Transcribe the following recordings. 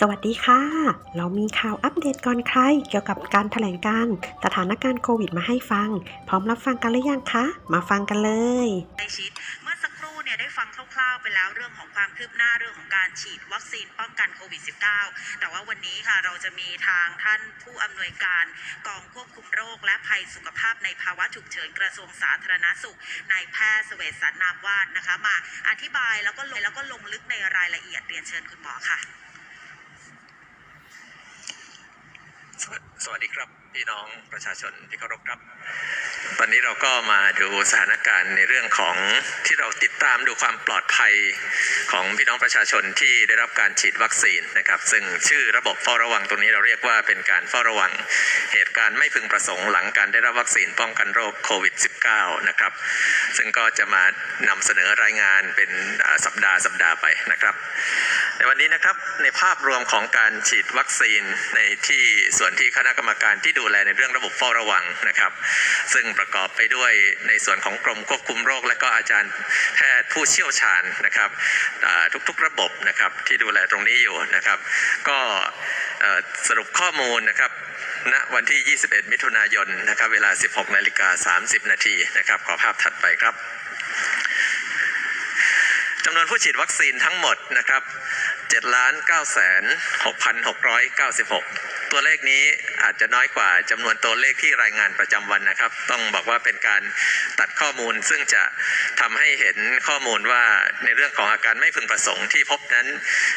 สวัสดีค่ะ เรามีข่าวอัปเดตก่อนใคร เกี่ยวกับการแถลงการสถานการณ์โควิดมาให้ฟัง พร้อมรับฟังกันหรือยังคะ มาฟังกันเลยใกล้ชิดเมื่อสักครู่เนี่ยได้ฟังคร่าวๆไปแล้วเรื่องของความคืบหน้าเรื่องของการฉีดวัคซีนป้องกันโควิด -19 แต่ว่าวันนี้ค่ะเราจะมีทางท่านผู้อำนวยการกองควบคุมโรค และภัยสุขภาพในภาวะฉุกเฉินกระทรวงสาธารณสุขนายแพทย์เสวตสรรนามวาดนะคะ มาอธิบายแล้วก็ลงแล้วก็ลงลึกในรายละเอียดเรียนเชิญคุณหมอค่ะ สวสวัสดีครับพี่น้องประชาชนที่เคารพครับตอนนี้เราก็มาดูสถานการณ์ในเรื่องของที่เราติดตามดูความปลอดภัยของพี่น้องประชาชนที่ได้รับการฉีดวัคซีนนะครับ ซึ่งชื่อระบบเฝ้าระวังตรงนี้เราเรียกว่าเป็นการเฝ้าระวังเหตุการณ์ไม่พึงประสงค์หลังการได้รับวัคซีนป้องกันโรคโควิด -19 นะครับ ซึ่งก็จะมานำเสนอรายงานเป็นสัปดาห์สัปดาห์ไปนะครับ ในวันนี้นะครับในภาพรวมของการฉีดวัคซีนในที่ส่วนที่คณะกรรมการที่ดูแลในเรื่องระบบเฝ้าระวังนะครับ ซึ่งประกอบไปด้วยในส่วนของกรมควบคุมโรค และก็อาจารย์แพทย์ผู้เชี่ยวชาญนะครับทุกๆระบบนะครับที่ดูแลตรงนี้อยู่นะครับ ก็สรุปข้อมูลนะครับณวันที่ 21 มิถุนายนนะครับเวลา 16นาฬิกา30 นาทีนะครับขอภาพถัดไปครับจำนวนผู้ฉีดวัคซีนทั้งหมดนะครับ 7ล้าน9แสน6,696 ตัวเลขนี้อาจจะน้อยกว่าจำนวนตัวเลขที่รายงานประจำวันนะครับ ต้องบอกว่าเป็นการตัดข้อมูลซึ่งจะทำให้เห็นข้อมูลว่าในเรื่องของอาการไม่พึงประสงค์ที่พบนั้น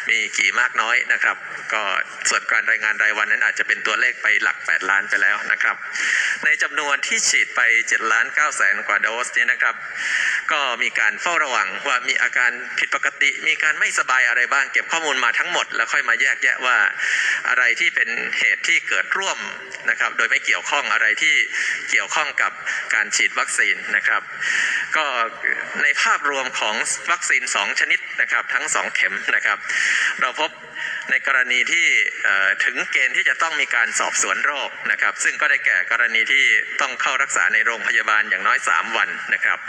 มีกี่มากน้อยนะครับ ก็ส่วนการรายงานรายวันนั้นอาจจะเป็นตัวเลขไปหลัก 8 ล้านไปแล้วนะครับ ในจำนวนที่ฉีดไป7ล้าน9แสนกว่าโดสนี้นะครับ ก็มีการเฝ้าระวังว่ามีอาการผิดปกติ มีการไม่สบายอะไรบ้างเก็บข้อมูลมาทั้งหมด แล้วค่อยมาแยกแยะว่าอะไรที่เป็นเหตุที่เกิดร่วมนะครับ โดยไม่เกี่ยวข้องอะไรที่เกี่ยวข้องกับการฉีดวัคซีนนะครับ ก็ในภาพรวมของวัคซีน 2 ชนิดนะครับ ทั้ง 2 เข็มนะครับ เราพบ ในกรณีที่ถึงเกณฑ์ที่จะต้องมีการสอบสวนโรคนะครับ ซึ่งก็ได้แก่กรณีที่ต้องเข้ารักษาในโรงพยาบาลอย่างน้อย 3 วันนะครับ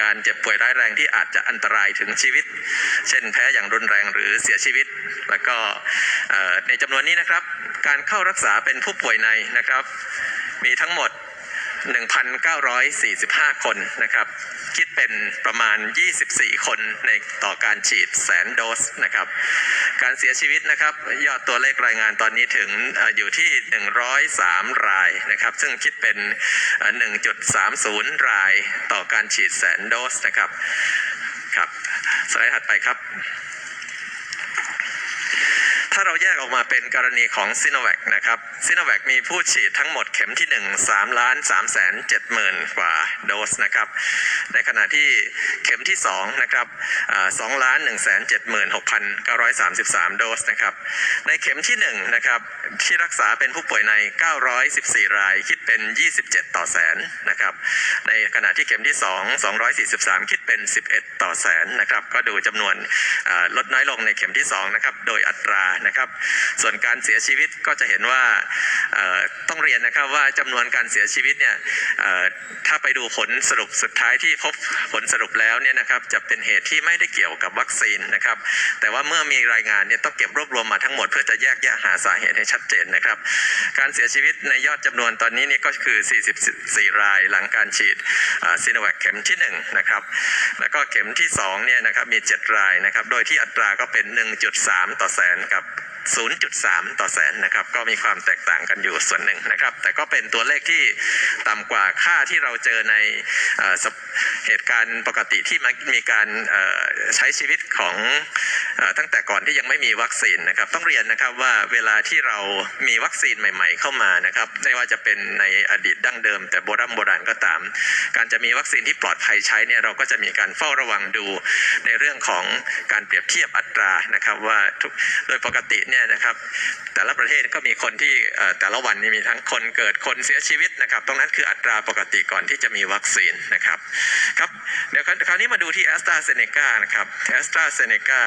การเจ็บป่วยร้ายแรงที่อาจจะอันตรายถึงชีวิต เช่นแพ้อย่างรุนแรงหรือเสียชีวิต แล้วก็ในจำนวนนี้นะครับ การเข้ารักษาเป็นผู้ป่วยในนะครับ มีทั้งหมด 1,945 คนนะครับ คิดเป็นประมาณ 24 คนในต่อการฉีดแสนโดสนะครับ การเสียชีวิตนะครับยอดตัวเลขรายงานตอนนี้ถึงอยู่ที่ 103 รายนะครับ ซึ่งคิดเป็น 1.30 รายต่อการฉีดแสนโดสนะครับครับสไลด์ถัดไปครับาเราแยกออกมาเป็นกรณีของซิโนแวคนะครับซิโนแวคมีผู้ฉีดทั้งหมดเข็มที่ 1 3ล้าน3แสน7หมื่นกว่าโดสนะครับ ในขณะที่เข็มที่2นะครับ2ล้าน1แสน7หมื่น6,933 โดสนะครับ ในเข็มที่1นะครับที่รักษาเป็นผู้ป่วยใน 914 รายคิดเป็น 27 ต่อแสนนะครับในขณะที่เข็มที่ 2 243 คิดเป็น 11 ต่อแสนนะครับก็ดูจำนวนลดน้อยลงในเข็มที่2นะครับโดยอัตรานะครับ ส่วนการเสียชีวิตก็จะเห็นว่าต้องเรียนนะครับว่าจำนวนการเสียชีวิตเนี่ยถ้าไปดูผลสรุปสุดท้ายที่พบผลสรุปแล้วเนี่ยนะครับจะเป็นเหตุที่ไม่ได้เกี่ยวกับวัคซีนนะครับ แต่ว่าเมื่อมีรายงานเนี่ยต้องเก็บรวบรวมมาทั้งหมดเพื่อจะแยกแยะหาสาเหตุให้ชัดเจนนะครับ การเสียชีวิตในยอดจำนวนตอนนี้นี่ก็คือ 44 รายหลังการฉีดซีโนแวคเข็มที่1นะครับแล้วก็เข็มที่2เนี่ยนะครับมี 7 รายนะครับ โดยที่อัตราก็เป็น 1.3 ต่อแสนกับ 0.3 ต่อแสนนะครับ ก็มีความแตกต่างกันอยู่ส่วนหนึ่งนะครับ แต่ก็เป็นตัวเลขที่ต่ำกว่าค่าที่เราเจอในเอเหตุการณ์ปกติที่มันมีการใช้ชีวิตของอตั้งแต่ก่อนที่ยังไม่มีวัคซีนนะครับ ต้องเรียนนะครับว่าเวลาที่เรามีวัคซีนใหม่ ๆ เข้ามานะครับ ไม่ว่าจะเป็นในอดีตดั้งเดิม แต่โบราณโบราณก็ตาม การจะมีวัคซีนที่ปลอดภัยใช้เนี่ยเราก็จะมีการเฝ้าระวังดูในเรื่องของการเปรียบเทียบอัตรานะครับว่าโดยปกติเนี่ยนะครับแต่ละประเทศก็มีคนที่แต่ละวันนี่มีทั้งคนเกิดคนเสียชีวิตนะครับ ตรงนั้นคืออัตราปกติก่อนที่จะมีวัคซีนนะครับครับเดี๋ยวคราวนี้มาดูที่แอสตราเซเนกานะครับแอสตราเซเนกา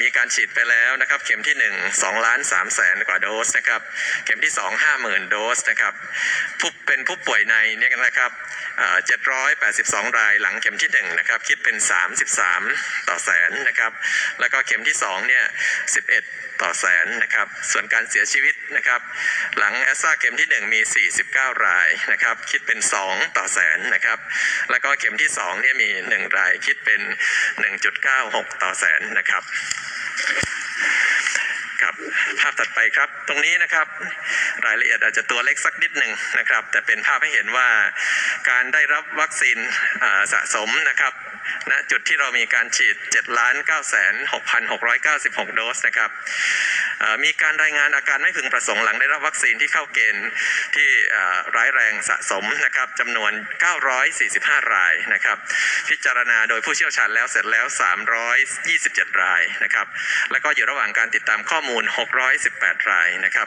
มีการฉีดไปแล้วนะครับเข็มที่ 1 2ล้าน3แสนกว่าโดสนะครับเข็มที่ 2 5 0,000 โดสนะครับผู้เป็นผู้ป่วยในเนี่ยนะครับเอ่อ782 รายหลังเข็มที่1นะครับคิดเป็น 33 ต่อแสนนะครับแล้วก็เข็มที่2เนี่ย11 ต่อแสนนะครับ ส่วนการเสียชีวิตนะครับ หลังแอสซาเข็มที่ 1 มี 49 รายนะครับ คิดเป็น 2 ต่อแสนนะครับ แล้วก็เข็มที่2เนี่ยมี 1 รายคิดเป็น 1.96 ต่อแสนนะครับ ครับภาพถัดไปครับ ตรงนี้นะครับรายละเอียดอาจจะตัวเล็กสักนิดหนึ่งนะครับ แต่เป็นภาพให้เห็นว่าการได้รับวัคซีนสะสมนะครับณจุดที่เรามีการฉีด7 9 6 6 9 6 โดสนะครับมีการรายงานอาการไม่พึงประสงค์หลังได้รับวัคซีนที่เข้าเกณฑ์ที่ร้ายแรงสะสมนะครับจำนวน 945 รายนะครับ พิจารณาโดยผู้เชี่ยวชาญแล้วเสร็จแล้ว 327 รายนะครับ แล้วก็อยู่ระหว่างการติดตามข้อมูล618 รายนะครับ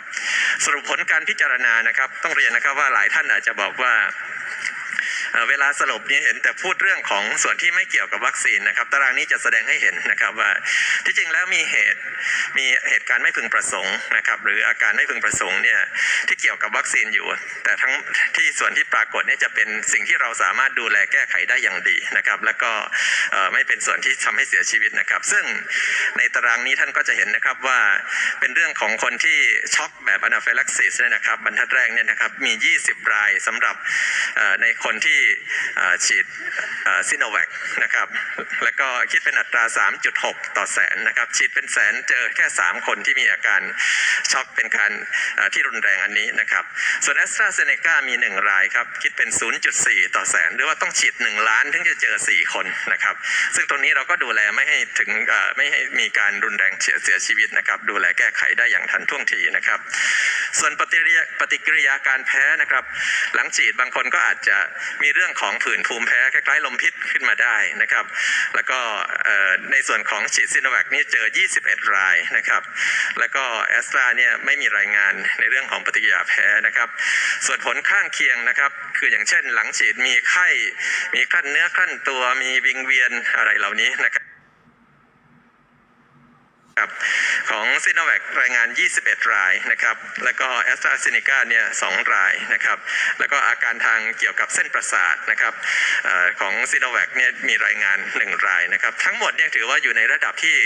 สรุปผลการพิจารณานะครับ ต้องเรียนนะครับว่าหลายท่านอาจจะบอกว่า เวลาสรุปนี้เห็นแต่พูดเรื่องของส่วนที่ไม่เกี่ยวกับวัคซีนนะครับ ตารางนี้จะแสดงให้เห็นนะครับว่าที่จริงแล้วมีเหตุมีเหตุการณ์ไม่พึงประสงค์นะครับหรืออาการไม่พึงประสงค์เนี่ยที่เกี่ยวกับวัคซีนอยู่ แต่ทั้งที่ส่วนที่ปรากฏเนี่ยจะเป็นสิ่งที่เราสามารถดูแลแก้ไขได้อย่างดีนะครับ แล้วก็ไม่เป็นส่วนที่ทำให้เสียชีวิตนะครับ ซึ่งในตารางนี้ท่านก็จะเห็นนะครับว่าเป็นเรื่องของคนที่ช็อกแบบอนาฟิลักซิสเนี่ยนะครับบรรทัดแรกเนี่ยนะครับมี 20 รายสำหรับในคนที่เอ่ฉีดซิโนแวคนะครับ แล้วก็คิดเป็นอัตรา 3.6 ต่อแสนนะครับ ฉีดเป็นแสนเจอแค่ 3 คนที่มีอาการช็อกเป็นการที่รุนแรงอันนี้นะครับ ส่วนแอสตราเซเนกามี 1 รายครับ คิดเป็น 0.4 ต่อแสน หรือว่าต้องฉีด 1 ล้านถึงจะเจอ 4 คนนะครับ ซึ่งตรงนี้เราก็ดูแลไม่ให้ถึงไม่ให้มีการรุนแรงเสียชีวิตนะครับ ดูแลแก้ไขได้อย่างทันท่วงทีนะครับ ส่วนปฏิกิริยาการแพ้นะครับ หลังฉีดบางคนก็อาจจะมีเรื่องของผื่นภูมิแพ้คล้ายๆลมพิษขึ้นมาได้นะครับ แล้วก็ในส่วนของฉีดซิโนแวคนี่เจอ 21 รายนะครับ แล้วก็แอสตราเนี่ยไม่มีรายงานในเรื่องของปฏิกิริยาแพ้นะครับ ส่วนผลข้างเคียงนะครับ คืออย่างเช่นหลังฉีดมีไข้ มีคลั่นเนื้อคลั่นตัว มีวิงเวียนอะไรเหล่านี้นะครับ ครับของซีโนแวครายงาน 21 รายนะครับ แล้วก็แอสตราเซเนกาเนี่ยสรายนะครับ แล้วก็อาการทางเกี่ยวกับเส้นประสาทนะครับอของซีโนแวคเนี่ยมีรายงาน 1 รายนะครับ ทั้งหมดเนี่ยถือว่าอยู่ในระดับที่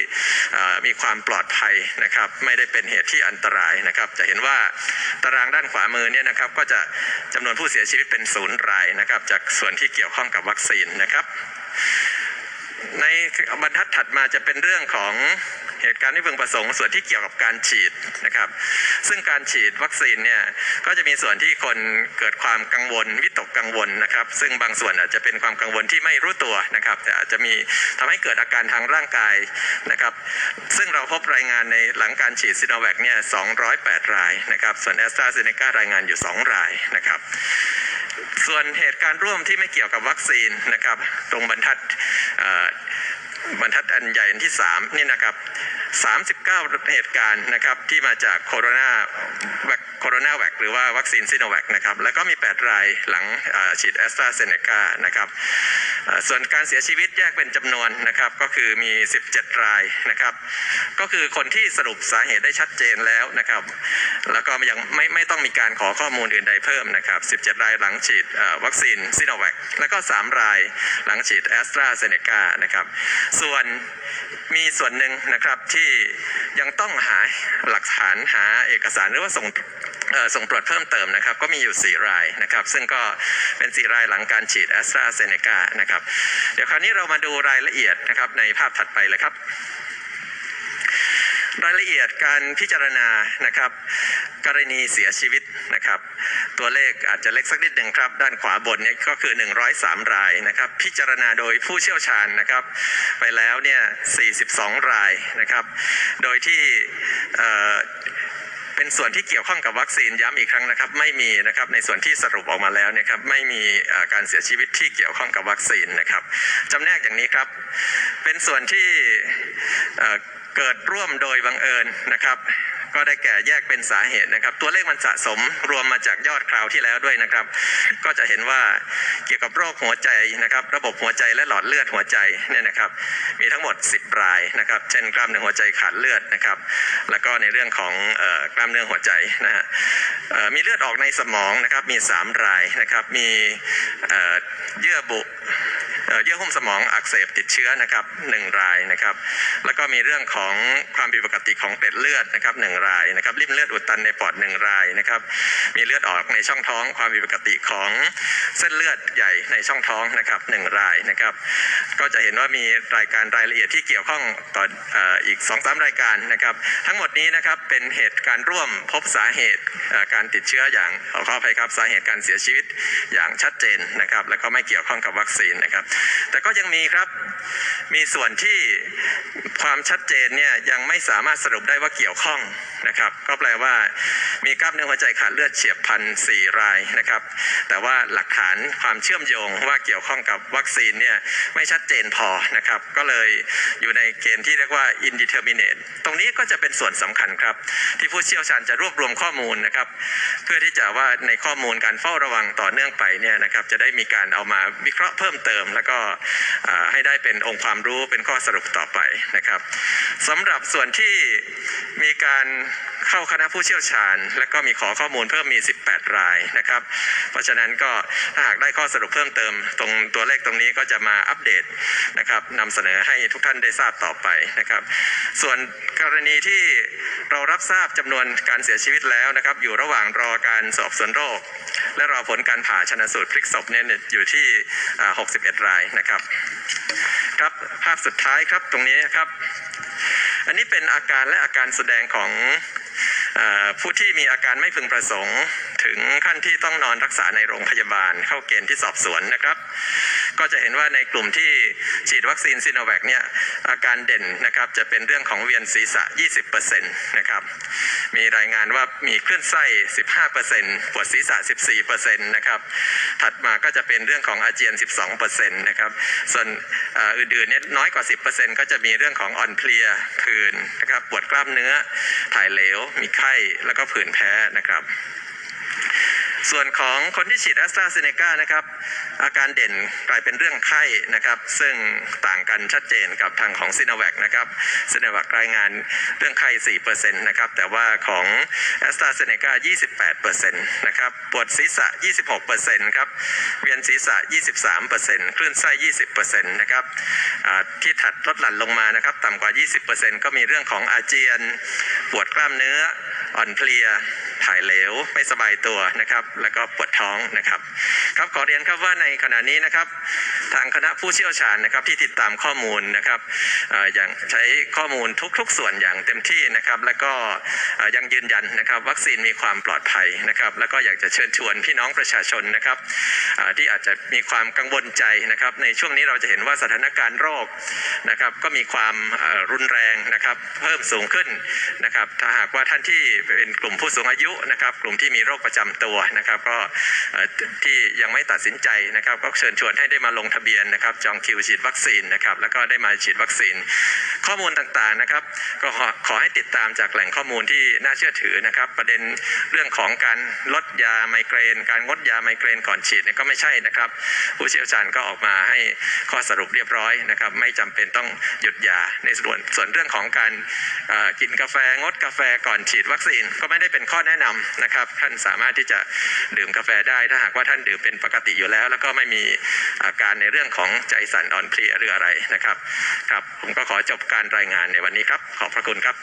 มีความปลอดภัยนะครับ ไม่ได้เป็นเหตุที่อันตรายนะครับ จะเห็นว่าตารางด้านขวามือเนี่ยนะครับ ก็จะจำนวนผู้เสียชีวิตเป็นศูนย์รายนะครับ จากส่วนที่เกี่ยวข้องกับวัคซีนนะครับ ในบรรทัดถัดมาจะเป็นเรื่องของ เหตุการณ์ที่พึงประสงค์ส่วนที่เกี่ยวกับการฉีดนะครับ ซึ่งการฉีดวัคซีนเนี่ยก็จะมีส่วนที่คนเกิดความกังวลวิตกกังวลนะครับ ซึ่งบางส่วนอาจจะเป็นความกังวลที่ไม่รู้ตัวนะครับ แต่อาจจะมีทำให้เกิดอาการทางร่างกายนะครับ ซึ่งเราพบรายงานในหลังการฉีดซิโนแวคเนี่ย208 รายนะครับ ส่วนแอสตราเซเนการายงานอยู่ 2 รายนะครับส่วนเหตุการณ์ร่วมที่ไม่เกี่ยวกับวัคซีนนะครับ ตรงบรรทัดอ่อ บรรทัดอันใหญ่อันที่3นี่นะครับ39 เหตุการณ์นะครับที่มาจากโคโรนาแวคโคโรนาแวคหรือว่าวัคซีนซิโนแวคนะครับแล้วก็มี 8 รายหลังฉีดแอสตราเซเนกานะครับส่วนการเสียชีวิตแยกเป็นจำนวนนะครับก็คือมี 17 รายนะครับก็คือคนที่สรุปสาเหตุได้ชัดเจนแล้วนะครับแล้วก็ยังไม่ไม่ต้องมีการขอข้อมูลอื่นใดเพิ่มนะครับ 17 รายหลังฉีดวัคซีนซิโนแวคแล้วก็ 3 รายหลังฉีดแอสตราเซเนกานะครับส่วนมีส่วนหนึ่งนะครับที่ยังต้องหาหลักฐานหาเอกสารหรือว่าส่งส่งตรวจเพิ่มเติมนะครับ ก็มีอยู่ 4 รายนะครับ ซึ่งก็เป็น 4 รายหลังการฉีดแอสตราเซเนกานะครับ เดี๋ยวคราวนี้เรามาดูรายละเอียดนะครับในภาพถัดไปเลยครับ รายละเอียดการพิจารณานะครับ กรณีเสียชีวิตนะครับ ตัวเลขอาจจะเล็กสักนิดหนึ่งครับ ด้านขวาบนเนี่ยก็คือ 103 รายนะครับ พิจารณาโดยผู้เชี่ยวชาญนะครับ ไปแล้วเนี่ย 42 รายนะครับ โดยที่เอ่อเป็นส่วนที่เกี่ยวข้องกับวัคซีนย้ำอีกครั้งนะครับ ไม่มีนะครับในส่วนที่สรุปออกมาแล้วเนะครับ ไม่มีเอ่อการเสียชีวิตที่เกี่ยวข้องกับวัคซีนนะครับจำแนกอย่างนี้ครับ เป็นส่วนที่เอ่อเกิดร่วมโดยบังเอิญนะครับ ก็ได้แก่แยกเป็นสาเหตุนะครับ ตัวเลขมันสะสมรวมมาจากยอดคราวที่แล้วด้วยนะครับ ก็จะเห็นว่าเกี่ยวกับโรคหัวใจนะครับ ระบบหัวใจและหลอดเลือดหัวใจเนี่ยนะครับ มีทั้งหมด 10 รายนะครับ เช่นกล้ามเนื้อหัวใจขาดเลือดนะครับ แล้วก็ในเรื่องของเอ่อกล้ามเนื้อหัวใจนะฮะเอ่อมีเลือดออกในสมองนะครับมี 3 รายนะครับ มีเอ่อเยื่อบุ เยื่อหุ้มสมองอักเสบติดเชื้อนะครับหนึ่งรายนะครับ แล้วก็มีเรื่องของความผิดปกติของเกล็ดเลือดนะครับหนึ่งรายนะครับริ่มเลือดอุดตันในปอดหนึ่งรายนะครับ มีเลือดออกในช่องท้อง ความผิดปกติของเส้นเลือดใหญ่ในช่องท้องนะครับหนึ่งรายนะครับ ก็จะเห็นว่ามีรายการรายละเอียดที่เกี่ยวข้องต่ออ,อีก2อสรายการนะครับ ทั้งหมดนี้นะครับเป็นเหตุการณ์ร่วมพบสาเหตุการติดเชื้ออย่างขอขออภัยครับสาเหตุการเสียชีวิตอย่างชัดเจนนะครับ แล้วก็ไม่เกี่ยวข้องกับวัคซีนนะครับแต่ก็ยังมีครับมีส่วนที่ความชัดเจนเนี่ยยังไม่สามารถสรุปได้ว่าเกี่ยวข้อง นะครับก็แปลว่ามีกล้ามเนื้อหัวใจขาดเลือดเฉียบพัน4รายนะครับ แต่ว่าหลักฐานความเชื่อมโยงว่าเกี่ยวข้องกับวัคซีนเนี่ยไม่ชัดเจนพอนะครับ ก็เลยอยู่ในเกณฑ์ที่เรียกว่า indeterminate ตรงนี้ก็จะเป็นส่วนสำคัญครับ ที่ผู้เชี่ยวชาญจะรวบรวมข้อมูลนะครับ เพื่อที่จะว่าในข้อมูลการเฝ้าระวังต่อเนื่องไปเนี่ยนะครับจะได้มีการเอามาวิเคราะห์เพิ่มเติม แล้วก็ให้ได้เป็นองค์ความรู้เป็นข้อสรุปต่อไปนะครับสำหรับส่วนที่มีการเข้าคณะผู้เชี่ยวชาญ แล้วก็มีขอข้อมูลเพิ่มมี 18 รายนะครับ เพราะฉะนั้นก็ถ้าหากได้ข้อสรุปเพิ่มเติม ตรงตัวเลขตรงนี้ก็จะมาอัปเดตนะครับนำเสนอให้ทุกท่านได้ทราบต่อไปนะครับ ส่วนกรณีที่เรารับทราบจำนวนการเสียชีวิตแล้วนะครับ อยู่ระหว่างรอการสอบสวนโรค และรอผลการผ่าชนสูตรพลิกศพเนี่ยอยู่ที่ 61 รายนะครับ ครับภาพสุดท้ายครับตรงนี้ครับ อันนี้เป็นอาการและอาการแสดงของอผู้ที่มีอาการไม่พึงประสงค์ ถึงขั้นที่ต้องนอนรักษาในโรงพยาบาลเข้าเกณฑ์ที่สอบสวนนะครับ ก็จะเห็นว่าในกลุ่มที่ฉีดวัคซีนซีโนแวคเนี่ยอาการเด่นนะครับจะเป็นเรื่องของเวียนศีรษะ 20%นะครับมีรายงานว่ามีคลื่นไส้ 15%ปวดศีรษะ 14%นะครับถัดมาก็จะเป็นเรื่องของอาเจียน 12%นะครับส่วนอื่นๆเนี่ยน้อยกว่า 10%ก็จะมีเรื่องของอ่อนเพลียผื่นนะครับปวดกล้ามเนื้อถ่ายเหลว มีไข้แล้วก็ผื่นแพ้นะครับ ส่วนของคนที่ฉีดแอสตราเซเนกานะครับอาการเด่นกลายเป็นเรื่องไข้นะครับซึ่งต่างกันชัดเจนกับทางของซินแว c นะครับซินแว c รายงานเรื่องไข้4%นะครับแต่ว่าของแอสตราเซเนกา28%นะครับปวดศีรษะ 26%ครับเวียนศีรษะ 23%คลื่นไส้ 20%นะครับที่ถัดลดหลั่นลงมานะครับต่ำกว่า 20%ก็มีเรื่องของอาเจียน ปวดกล้ามเนื้ออ่อนเพลีย ถ่ายเหลวไม่สบายตัวนะครับ แล้วก็ปวดท้องนะครับ ครับขอเรียนครับว่าในขณะนี้นะครับ ทางคณะผู้เชี่ยวชาญนะครับที่ติดตามข้อมูลนะครับอย่างใช้ข้อมูลทุก ๆ ส่วนอย่างเต็มที่นะครับ แล้วก็ยังยืนยันนะครับ วัคซีนมีความปลอดภัยนะครับ แล้วก็อยากจะเชิญชวนพี่น้องประชาชนนะครับที่อาจจะมีความกังวลใจนะครับ ในช่วงนี้เราจะเห็นว่าสถานการณ์โรคนะครับ ก็มีความรุนแรงนะครับ เพิ่มสูงขึ้นนะครับ ถ้าหากว่าท่านที่เป็นกลุ่มผู้สูงอายุนะครับกลุ่มที่มีโรคประจำตัวนะครับก็ที่ยังไม่ตัดสินใจนะครับก็เชิญชวนให้ได้มาลงทะเบียนนะครับจองคิวฉีดวัคซีนนะครับแล้วก็ได้มาฉีดวัคซีน ข้อมูลต่างๆนะครับก็ขอให้ติดตามจากแหล่งข้อมูลที่น่าเชื่อถือนะครับประเด็นเรื่องของการลดยาไมเกรน การงดยาไมเกรนก่อนฉีดเนี่ยก็ไม่ใช่นะครับผู้เชี่ยวชาญก็ออกมาให้ข้อสรุปเรียบร้อยนะครับไม่จำเป็นต้องหยุดยาในส่วนส่วนเรื่องของการกินกาแฟงดกาแฟก่อนฉีดวัคซีนก็ไม่ได้เป็นข้อแนะนำนะครับ ท่านสามารถที่จะดื่มกาแฟได้ ถ้าหากว่าท่านดื่มเป็นปกติอยู่แล้ว แล้วก็ไม่มีอาการในเรื่องของใจสั่นอ่อนเพลียหรืออะไรนะครับครับผมก็ขอจบการรายงานในวันนี้ครับ ขอบพระคุณครับ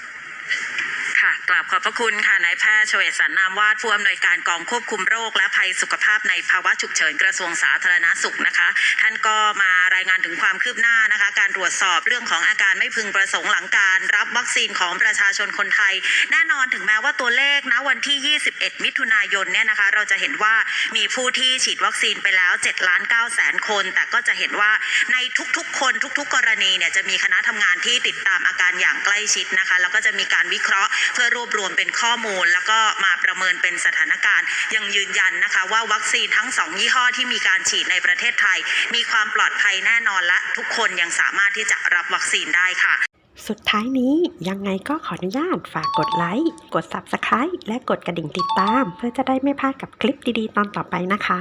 ค่ะ กราบขอบพระคุณค่ะนายแพทย์ชเวศสันนามวาดผู้อำนวยการกองควบคุมโรค และภัยสุขภาพในภาวะฉุกเฉินกระทรวงสาธารณสุขนะคะ ท่านก็มารายงานถึงความคืบหน้านะคะ การตรวจสอบเรื่องของอาการไม่พึงประสงค์หลังการ รับวัคซีนของประชาชนคนไทย แน่นอนถึงแม้ว่าตัวเลขนะวันที่ 21 มิถุนายนเนี่ยนะคะ เราจะเห็นว่ามีผู้ที่ฉีดวัคซีนไปแล้ว7ล้าน9แสนคน แต่ก็จะเห็นว่าในทุกๆ คนทุก ๆ กรณีเนี่ยจะมีคณะทำงานที่ติดตามอาการอย่างใกล้ชิดนะคะแล้วก็จะมีการวิเคราะห์เพื่อรวบรวมเป็นข้อมูล แล้วก็มาประเมินเป็นสถานการณ์ ยังยืนยันนะคะว่าวัคซีนทั้งสองยี่ห้อที่มีการฉีดในประเทศไทย มีความปลอดภัยแน่นอนและทุกคนยังสามารถที่จะรับวัคซีนได้ค่ะสุดท้ายนี้ยังไงก็ขออนุญาตฝากกดไลค์ กด Subscribe และกดกระดิ่งติดตาม เพื่อจะได้ไม่พลาดกับคลิปดีๆ ตอนต่อไปนะคะ